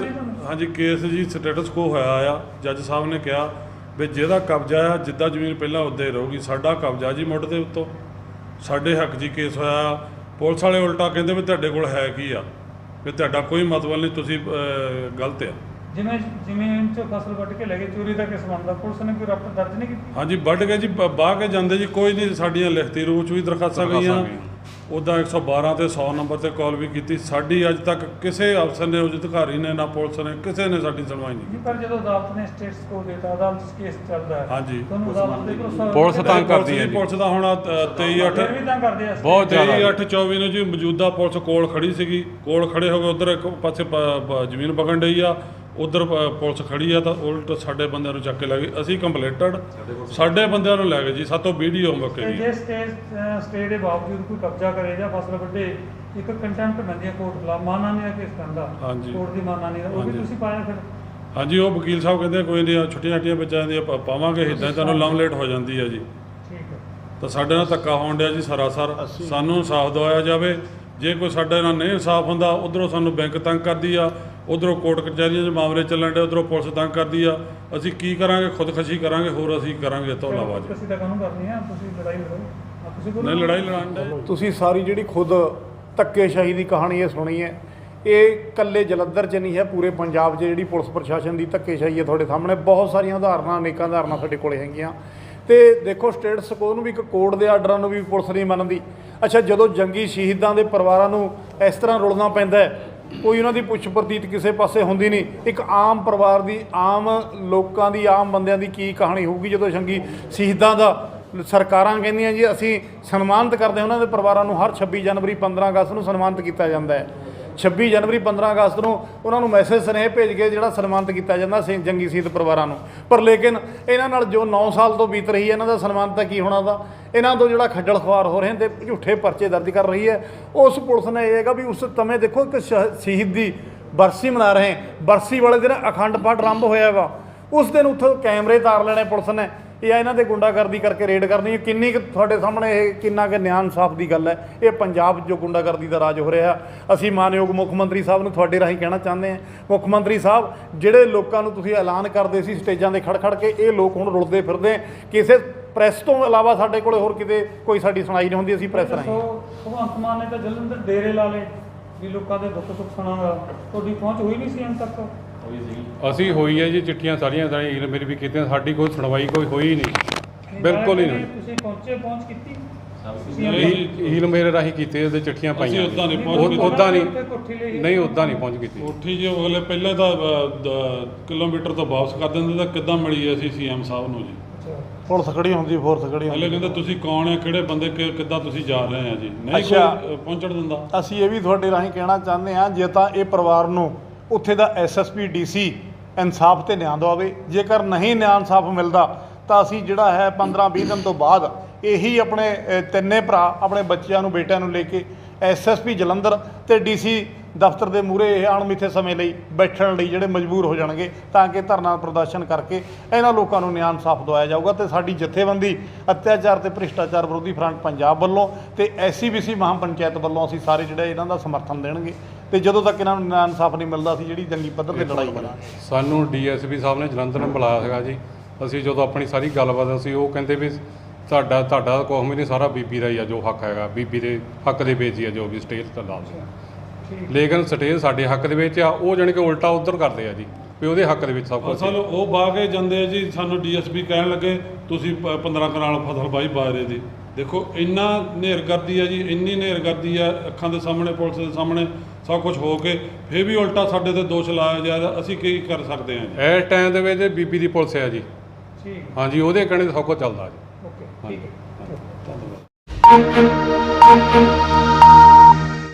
ਹਾਂਜੀ ਕੇਸ ਜੀ ਸਟੇਟਸ ਕੋ ਹੋਇਆ ਆ। ਜੱਜ ਸਾਹਿਬ ਨੇ ਕਿਹਾ ਵੀ ਜਿਹਦਾ ਕਬਜ਼ਾ ਆ ਜਿੱਦਾਂ ਜ਼ਮੀਨ ਪਹਿਲਾਂ ਉੱਦਾਂ ਹੀ ਰਹੂਗੀ ਸਾਡਾ ਕਬਜ਼ਾ ਜੀ ਮੁੱਢ ਦੇ ਉੱਤੋਂ। ਸਾਡੇ ਹੱਕ ਜੀ ਕੇਸ ਹੋਇਆ ਪੁਲਿਸ ਵਾਲੇ ਉਲਟਾ ਕਹਿੰਦੇ ਵੀ ਤੁਹਾਡੇ ਕੋਲ ਹੈ ਕੀ ਆ? ਵੀ ਤੁਹਾਡਾ ਕੋਈ ਮਤਲਬ ਨਹੀਂ ਤੁਸੀਂ ਗਲਤ ਆ। ਜਿਵੇਂ ਜ਼ਮੀਨ 'ਚ ਫਸਲ ਵੱਢ ਕੇ ਲੈ ਗਏ ਚੋਰੀ ਦਾ ਕੇਸ ਬਣਦਾ ਪੁਲਿਸ ਨੇ ਕੋਈ ਰਪਟ ਦਰਜ ਨਹੀਂ ਕੀਤੀ? ਹਾਂਜੀ ਵੱਢ ਕੇ ਜੀ ਬਾਹ ਕੇ ਜਾਂਦੇ ਜੀ ਕੋਈ ਨਹੀਂ ਸਾਡੀਆਂ ਲਿਖਤੀ ਰੂਪ ਚ ਵੀ ਦਰਖਾਸਤਾਂ ਗਈਆਂ। ਦਰਖਾਸਤਾਂ ਉਦਾਂ 112 ਤੇ 100 ਨੰਬਰ ਤੇ ਕਾਲ ਵੀ ਕੀਤੀ। ਸਾਡੀ ਅੱਜ ਤੱਕ ਕਿਸੇ ਅਫਸਰ ਨੇ ਉਚ ਅਧਿਕਾਰੀ ਨੇ ਨਾ ਪੁਲਿਸ ਨੇ ਕਿਸੇ ਨੇ ਸਾਡੀ ਸੁਣਵਾਈ ਨਹੀਂ ਪਰ ਜਦੋਂ ਅਦਾਲਤ ਨੇ ਸਟੇਟਸ ਕੋ ਦਿੱਤਾ ਅਦਾਲਤ 'ਚ ਕੇਸ ਚੱਲਦਾ ਹੈ। ਹਾਂਜੀ। ਤੁਹਾਨੂੰ ਅਦਾਲਤ ਦੇ ਭਰੋਸਾ ਪੁਲਿਸ ਤਾਂ ਕੀਤੀ ਕਰਦੀ ਹੈ ਜੀ। ਪੁਲਿਸ ਦਾ ਹੁਣ 23 8 ਫਿਰ ਵੀ ਤਾਂ ਕਰਦੇ ਆ ਬਹੁਤ ਜ਼ਿਆਦਾ। 23 8 24 ਨੂੰ ਜੀ ਮੌਜੂਦਾ ਪੁਲਿਸ ਕੋਲ ਖੜੀ ਸੀਗੀ। ਕੋਲ ਖੜੇ ਹੋ ਗਏ ਉਧਰ ਇੱਕ ਪਾਸੇ ਜ਼ਮੀਨ ਵਗਣ ਡਈ ਆ। ਉਧਰ ਪੁਲਿਸ ਖੜੀ ਆ ਤਾਂ ਉਲਟ ਸਾਡੇ ਬੰਦਿਆਂ ਨੂੰ ਚੱਕ ਕੇ ਲੈ ਗਏ ਅਸੀਂ ਕੰਪਲੇਂਟਡ। ਸਾਡੇ ਬੰਦਿਆਂ ਨੂੰ ਲੈ ਗਏ ਜੀ ਸਾਤੋਂ ਵੀਡੀਓ ਮੁੱਕੇ ਜੀ। ਸਟੇਜ ਸਟੇ ਦੇ ਬਾਵਜੂਦ ਕੋਈ ਕਬਜ਼ਾ ਕਰੇ ਜਾਂ ਫਸਲ ਵੱਢੇ ਇੱਕ ਕੰਟੈਂਪਟ ਬੰਦੀ ਕੋਰਟ ਖਿਲਾਫ। ਮਾਨਾਨੀ ਦਾ ਕੇਸ ਕਰਦਾ ਹਾਂਜੀ। ਕੋਰਟ ਦੀ ਮਾਨਾਨੀ ਦਾ ਉਹ ਵੀ। ਤੁਸੀਂ ਪਾਇਆ ਫਿਰ? ਹਾਂਜੀ ਉਹ ਵਕੀਲ ਸਾਹਿਬ ਕਹਿੰਦੇ ਕੋਈ ਨਹੀਂ ਛੁੱਟੀਆਂ ਛੁੱਟੀਆਂ ਬੱਚਿਆਂ ਪਾ- ਪਾਵਾਂਗੇ ਇਦਾਂ ਤੁਹਾਨੂੰ ਲੰਮ ਲੇਟ ਹੋ ਜਾਂਦੀ ਹੈ ਜੀ। ਠੀਕ ਹੈ। ਤਾਂ ਸਾਡੇ ਨਾਲ ਧੱਕਾ ਹੋਣ ਡਿਆ ਜੀ ਸਰਾਸਰ। ਸਾਨੂੰ ਇਨਸਾਫ ਦਵਾਇਆ ਜਾਵੇ। ਜੇ ਕੋਈ ਸਾਡੇ ਨਾਲ ਨਹੀਂ ਇਨਸਾਫ ਹੁੰਦਾ ਉਧਰੋਂ ਸਾਨੂੰ ਬੈਂਕ ਤੰਗ ਕਰਦੀ ਆ। ਉਧਰੋਂ ਕੋਰਟ ਕਚਹਿਰੀਆਂ 'ਚ ਮਾਮਲੇ ਚੱਲਣ ਡੇ ਉਧਰੋਂ ਪੁਲਿਸ ਤੰਗ ਕਰਦੀ ਆ। ਅਸੀਂ ਕੀ ਕਰਾਂਗੇ? ਖੁਦਕਸ਼ੀ ਕਰਾਂਗੇ ਹੋਰ ਅਸੀਂ ਕਰਾਂਗੇ ਤੋਂ ਇਲਾਵਾ ਜੀ। ਤੁਸੀਂ ਤਾਂ ਕਾਹਨੂੰ ਕਰਨੀ ਆ? ਤੁਸੀਂ ਲੜਾਈ ਲੜੋ। ਆ ਤੁਸੀਂ ਬੋਲੋ। ਨਹੀਂ ਲੜਾਈ ਦੇ ਤੁਸੀਂ ਸਾਰੀ ਜਿਹੜੀ ਖੁਦ ਧੱਕੇਸ਼ਾਹੀ ਦੀ ਕਹਾਣੀ ਇਹ ਸੁਣੀ ਹੈ ਇਹ ਕੱਲੇ ਜਲੰਧਰ 'ਚ ਨਹੀਂ ਹੈ ਪੂਰੇ ਪੰਜਾਬ 'ਚ ਜਿਹੜੀ ਪੁਲਿਸ ਪ੍ਰਸ਼ਾਸਨ ਦੀ ਧੱਕੇਸ਼ਾਹੀ ਹੈ ਤੁਹਾਡੇ ਸਾਹਮਣੇ ਬਹੁਤ ਸਾਰੀਆਂ ਉਦਾਹਰਨਾਂ ਅਨੇਕਾਂ ਉਦਾਹਰਨਾਂ ਸਾਡੇ ਕੋਲੇ ਹੈਗੀਆਂ। ਤੇ ਦੇਖੋ ਸਟੇਟ ਸਕੋ ਨੂੰ ਵੀ ਇੱਕ ਕੋਰਟ ਦੇ ਆਰਡਰਾਂ ਨੂੰ ਵੀ ਪੁਲਿਸ ਨਹੀਂ ਮੰਨਦੀ। ਅੱਛਾ ਜਦੋਂ ਜੰਗੀ ਸ਼ਹੀਦਾਂ ਦੇ ਪਰਿਵਾਰਾਂ ਨੂੰ ਇਸ ਤਰ੍ਹਾਂ ਰੁਲਣਾ ਪੈਂਦਾ ਹੈ ਕੋਈ ਉਹਨਾਂ ਦੀ ਪੁੱਛ ਪ੍ਰਤੀਤ ਕਿਸੇ ਪਾਸੇ ਹੁੰਦੀ ਨਹੀਂ। ਇੱਕ ਆਮ ਪਰਿਵਾਰ ਦੀ, ਆਮ ਲੋਕਾਂ ਦੀ, ਆਮ ਬੰਦਿਆਂ ਦੀ ਕੀ ਕਹਾਣੀ ਹੋਊਗੀ ਜਦੋਂ ਸੰਗੀ ਸ਼ਹੀਦਾਂ ਦਾ ਸਰਕਾਰਾਂ ਕਹਿੰਦੀਆਂ ਜੀ, ਅਸੀਂ ਸਨਮਾਨਿਤ ਕਰਦੇ ਹਾਂ, ਉਹਨਾਂ ਦੇ ਪਰਿਵਾਰਾਂ ਨੂੰ ਹਰ 26 ਜਨਵਰੀ 15 ਅਗਸਤ ਨੂੰ ਸਨਮਾਨਿਤ ਕੀਤਾ ਜਾਂਦਾ ਹੈ। 26 ਜਨਵਰੀ 15 ਅਗਸਤ ਨੂੰ ਉਹਨਾਂ ਨੂੰ ਮੈਸੇਜ ਸੁਨੇਹੇ ਭੇਜ ਕੇ ਜਿਹੜਾ ਸਨਮਾਨਿਤ ਕੀਤਾ ਜਾਂਦਾ ਸੀ ਜੰਗੀ ਸ਼ਹੀਦ ਪਰਿਵਾਰਾਂ ਨੂੰ। ਪਰ ਲੇਕਿਨ ਇਹਨਾਂ ਨਾਲ ਜੋ 9 ਸਾਲ ਤੋਂ ਬੀਤ ਰਹੀ ਹੈ, ਇਹਨਾਂ ਦਾ ਸਨਮਾਨ ਤਾਂ ਕੀ ਹੋਣਾ ਦਾ ਇਹਨਾਂ ਤੋਂ ਜਿਹੜਾ ਖੱਜਲ ਖੁਆਰ ਹੋ ਰਹੇ ਨੇ ਤੇ ਝੂਠੇ ਪਰਚੇ ਦਰਜ ਕਰ ਰਹੀ ਹੈ। ਉਸ ਪੁਲਿਸ ਨੇ ਇਹ ਹੈਗਾ ਵੀ ਉਸ ਸਮੇਂ ਦੇਖੋ ਇੱਕ ਸ਼- ਸ਼ਹੀਦ ਦੀ ਬਰਸੀ ਮਨਾ ਰਹੇ ਬਰਸੀ ਵਾਲੇ ਦਿਨ ਅਖੰਡ ਪਾਠ ਆਰੰਭ ਹੋਇਆ ਵਾ। ਉਸ ਦਿਨ ਉੱਥੇ ਕੈਮਰੇ ਤਾਰ ਲੈਣੇ ਪੁਲਿਸ ਨੇ। ਇਹ ਇਹਨਾਂ ਦੇ ਗੁੰਡਾਗਰਦੀ ਕਰਕੇ ਰੇਡ ਕਰਨੀ ਕਿੰਨੀ ਕੁ ਤੁਹਾਡੇ ਸਾਹਮਣੇ ਇਹ ਕਿੰਨਾ ਕੁ ਨਿਆਂ ਇਨਸਾਫ ਦੀ ਗੱਲ ਹੈ। ਇਹ ਪੰਜਾਬ ਜੋ ਗੁੰਡਾਗਰਦੀ ਦਾ ਰਾਜ ਹੋ ਰਿਹਾ ਅਸੀਂ ਮਾਨਯੋਗ ਮੁੱਖ ਮੰਤਰੀ ਸਾਹਿਬ ਨੂੰ ਤੁਹਾਡੇ ਰਾਹੀਂ ਕਹਿਣਾ ਚਾਹੁੰਦੇ ਹਾਂ। ਮੁੱਖ ਮੰਤਰੀ ਸਾਹਿਬ ਜਿਹੜੇ ਲੋਕਾਂ ਨੂੰ ਤੁਸੀਂ ਐਲਾਨ ਕਰਦੇ ਸੀ ਸਟੇਜਾਂ ਦੇ ਖੜ ਖੜ ਕੇ ਇਹ ਲੋਕ ਹੁਣ ਰੁਲਦੇ ਫਿਰਦੇ ਕਿਸੇ ਪ੍ਰੈਸ ਤੋਂ ਇਲਾਵਾ ਸਾਡੇ ਕੋਲੇ ਹੋਰ ਕਿਤੇ ਕੋਈ ਸਾਡੀ ਸੁਣਾਈ ਨਹੀਂ ਹੁੰਦੀ ਅਸੀਂ ਪ੍ਰੈਸ ਰਾਹੀਂ। ਭਗਵੰਤ ਮਾਨ ਨੇ ਤਾਂ ਜਲੰਧਰ ਡੇਰੇ ਲਾ ਲਏ ਵੀ ਲੋਕਾਂ ਦੇ ਦੁੱਖ ਸੁੱਖ ਸੁਣਾਗਾ ਤੁਹਾਡੀ ਪਹੁੰਚ ਹੋਈ ਨਹੀਂ ਸੀ ਅੰਤ ਤੱਕ। ਅਸੀਂ ਹੋਈ ਹੈ ਜੀ ਚਿੱਠੀਆਂ ਸਾਰੀਆਂ ਸਾਰੀਆਂ ਈਲ ਮੇਰੀ ਵੀ ਕੀਤੀਆਂ ਸਾਡੀ ਕੋਈ ਸੁਣਵਾਈ ਕੋਈ ਹੋਈ ਨਹੀਂ। ਬਿਲਕੁਲ ਹੀ ਨਹੀਂ। ਤੁਸੀਂ ਪਹੁੰਚੇ ਪਹੁੰਚ ਕੀਤੀ? ਈਲ ਮੇਰੇ ਰਾਹੀਂ ਕੀਤੇ ਉਹਦੇ ਚਿੱਠੀਆਂ ਪਾਈਆਂ। ਉੱਦਾਂ ਨਹੀਂ ਪਹੁੰਚ ਉਹ-। ਉੱਦਾਂ ਨਹੀਂ। ਕੋਠੀ ਨਹੀਂ ਉੱਦਾਂ ਨਹੀਂ ਪਹੁੰਚ ਕੀਤੀ। ਉੱਠੀ ਜੀ ਅਗਲੇ ਪਹਿਲੇ ਤਾਂ ਅ, ਦ- ਕਿਲੋਮੀਟਰ ਤੋਂ ਵਾਪਸ ਕਰ ਦਿੰਦੇ ਤਾਂ ਕਿੱਦਾਂ ਮਿਲੀ ਅਸੀਂ ਸੀਐਮ ਸਾਹਿਬ ਨੂੰ ਜੀ? ਪੁਲਿਸ ਖੜੀ ਹੁੰਦੀ ਫੋਰਸ ਖੜੀ ਹਲੇ ਕਹਿੰਦੇ ਤੁਸੀਂ ਕੌਣ ਹੈ? ਕਿਹੜੇ ਬੰਦੇ? ਕਿ- ਕਿੱਦਾਂ ਤੁਸੀਂ ਜਾ ਰਹੇ ਆ ਜੀ? ਨਹੀਂ ਕੋਈ ਅੱਛਾ। ਅ, ਪਹੁੰਚਣ ਦਿੰਦਾ। ਅਸੀਂ ਇਹ ਵੀ ਤੁਹਾਡੇ ਰਾਹੀਂ ਕਹਿਣਾ ਚਾਹੁੰਦੇ ਹਾਂ ਜੇ ਤਾਂ ਇਹ ਪਰਿਵਾਰ ਨੂੰ ਉੱਥੇ ਦਾ ਐਸਐਸਪੀ ਡੀਸੀ ਇਨਸਾਫ ਤੇ ਨਿਆਂ ਦਵਾਵੇ। ਜੇਕਰ ਨਹੀਂ ਨਿਆਂ ਇਨਸਾਫ ਮਿਲਦਾ, ਤਾਂ ਅਸੀਂ ਜਿਹੜਾ ਹੈ 15 20 ਦਿਨ ਤੋਂ ਬਾਅਦ ਇਹੀ ਆਪਣੇ ਤਿੰਨੇ ਭਰਾ ਆਪਣੇ ਬੱਚਿਆਂ ਨੂੰ, ਬੇਟਿਆਂ ਨੂੰ ਲੈ ਕੇ ਐਸਐਸਪੀ ਜਲੰਧਰ ਤੇ ਡੀਸੀ ਦਫ਼ਤਰ ਦੇ ਮੂਹਰੇ ਇਹ ਅਣਮਿੱਥੇ ਸਮੇਂ ਲਈ ਬੈਠਣ ਲਈ ਜਿਹੜੇ ਮਜਬੂਰ ਹੋ ਜਾਣਗੇ, ਤਾਂ ਕਿ ਧਰਨਾ ਪ੍ਰਦਰਸ਼ਨ ਕਰਕੇ ਇਹਨਾਂ ਲੋਕਾਂ ਨੂੰ ਨਿਆਂ ਇਨਸਾਫ ਦਵਾਇਆ ਜਾਊਗਾ। ਤੇ ਸਾਡੀ ਜਥੇਬੰਦੀ ਅਤਿਆਚਾਰ ਤੇ ਭ੍ਰਿਸ਼ਟਾਚਾਰ ਵਿਰੋਧੀ ਫਰੰਟ ਪੰਜਾਬ ਵੱਲੋਂ ਤੇ ਐਸਸੀਬੀਸੀ ਮਹਾਂ ਪੰਚਾਇਤ ਵੱਲੋਂ ਅਸੀਂ ਸਾਰੇ ਜਿਹੜੇ ਇਹਨਾਂ ਦਾ ਸਮਰਥਨ ਦੇਣਗੇ। ਤੇ ਜਦੋਂ ਤੱਕ ਇਹਨਾਂ ਨੂੰ ਨਿਆਂ ਇਨਸਾਫ ਨਹੀਂ ਮਿਲਦਾ ਅਸੀਂ ਜਿਹੜੀ ਜੰਗੀ ਪੱਧਰ ਤੇ ਲੜਾਈ ਕਰਾਂਗੇ ਸਾਨੂੰ ਡੀਐਸਪੀ ਸਾਹਿਬ ਨੇ ਜਲੰਧਰ ਨੂੰ ਬੁਲਾਇਆ ਸੀਗਾ ਜੀ। ਅਸੀਂ ਜਦੋਂ ਆਪਣੀ ਸਾਰੀ ਗੱਲਬਾਤ ਅਸੀਂ ਉਹ ਕਹਿੰਦੇ ਵੀ ਤੁਹਾਡਾ ਤੁਹਾਡਾ ਕੁਛ ਵੀ ਨਹੀਂ ਸਾਰਾ ਬੀਬੀ ਦਾ ਹੀ ਆ ਜੋ ਹੱਕ ਹੈਗਾ। ਬੀਬੀ ਦੇ ਹੱਕ ਦੇ ਵਿੱਚ ਹੀ ਆ ਜੋ ਵੀ ਸਟੇਜ ਤੇ ਲਾ ਲੇਕਿਨ ਸਟੇਜ ਸਾਡੇ ਹੱਕ ਦੇ ਵਿੱਚ ਆ ਉਹ ਜਾਣੀ ਕਿ ਉਲਟਾ ਉਧਰ ਕਰਦੇ ਆ ਜੀ। ਵੀ ਉਹਦੇ ਹੱਕ ਦੇ ਵਿੱਚ ਸਭ ਕੁਝ ਅਸਲ ਉਹ ਕੇ ਜਾਂਦੇ ਆ ਜੀ ਸਾਨੂੰ ਡੀਐਸਪੀ ਕਹਿਣ ਲੱਗੇ ਤੁਸੀਂ ਪ- 15 ਕਨਾਲ ਫਸਲ ਬਾਈ ਬਾਰੇ ਦੀ ਦੇਖੋ ਇੰਨਾ ਨੇਰ ਕਰਦੀ ਆ ਜੀ ਇੰਨੀ ਨੇਰ ਕਰਦੀ ਆ ਅੱਖਾਂ ਦੇ ਸਾਹਮਣੇ ਪੁਲਿਸ ਦੇ ਸਾਹਮਣੇ ਸਭ ਕੁਝ ਹੋ ਕੇ ਫੇਰ ਵੀ ਉਲਟਾ ਸਾਡੇ ਤੇ ਦੋਸ਼ ਲਾਇਆ ਜਾ ਰਿਹਾ ਅਸੀਂ ਕੀ ਕਰ ਸਕਦੇ ਹਾਂ ਜੀ? ਇਸ ਟਾਈਮ ਦੇ ਵਿੱਚ ਬੀਬੀ ਦੀ ਪੁਲਿਸ ਆ ਜੀ। ਠੀਕ ਹਾਂਜੀ ਉਹਦੇ ਕਹਿਣੇ ਸਭ ਕੁਝ ਚੱਲਦਾ ਜੀ। ਓਕੇ ਠੀਕ ਹੈ। ਧੰਨਵਾਦ।